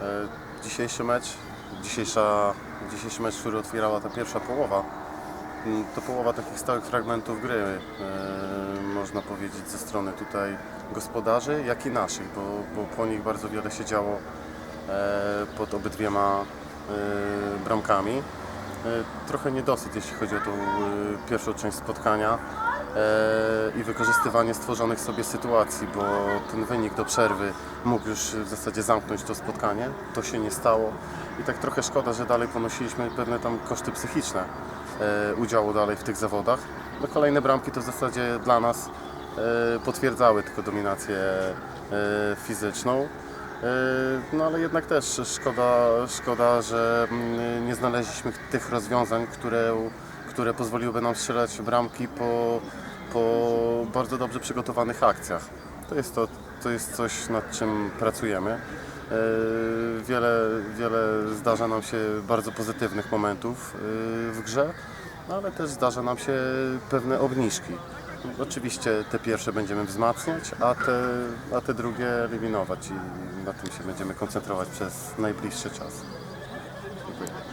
E, Dzisiejszy mecz, dzisiejsza, dzisiejszy mecz, który otwierała ta pierwsza połowa, mm, to połowa takich stałych fragmentów gry, e, można powiedzieć, ze strony tutaj gospodarzy, jak i naszych, bo, bo po nich bardzo wiele się działo e, pod obydwiema bramkami. Trochę niedosyt, jeśli chodzi o tą pierwszą część spotkania i wykorzystywanie stworzonych sobie sytuacji, bo ten wynik do przerwy mógł już w zasadzie zamknąć to spotkanie. To się nie stało i tak trochę szkoda, że dalej ponosiliśmy pewne tam koszty psychiczne e, udziału dalej w tych zawodach. No kolejne bramki to w zasadzie dla nas e, potwierdzały tylko dominację e, fizyczną. E, No ale jednak też szkoda, szkoda, że mm, nie znaleźliśmy tych rozwiązań, które, które pozwoliłyby nam strzelać bramki po, po bardzo dobrze przygotowanych akcjach. To jest, to, to jest coś, nad czym pracujemy. E, Wiele, wiele zdarza nam się bardzo pozytywnych momentów e, w grze, no ale też zdarza nam się pewne obniżki. Oczywiście te pierwsze będziemy wzmacniać, a te, a te drugie eliminować i na tym się będziemy koncentrować przez najbliższy czas. Dziękuję.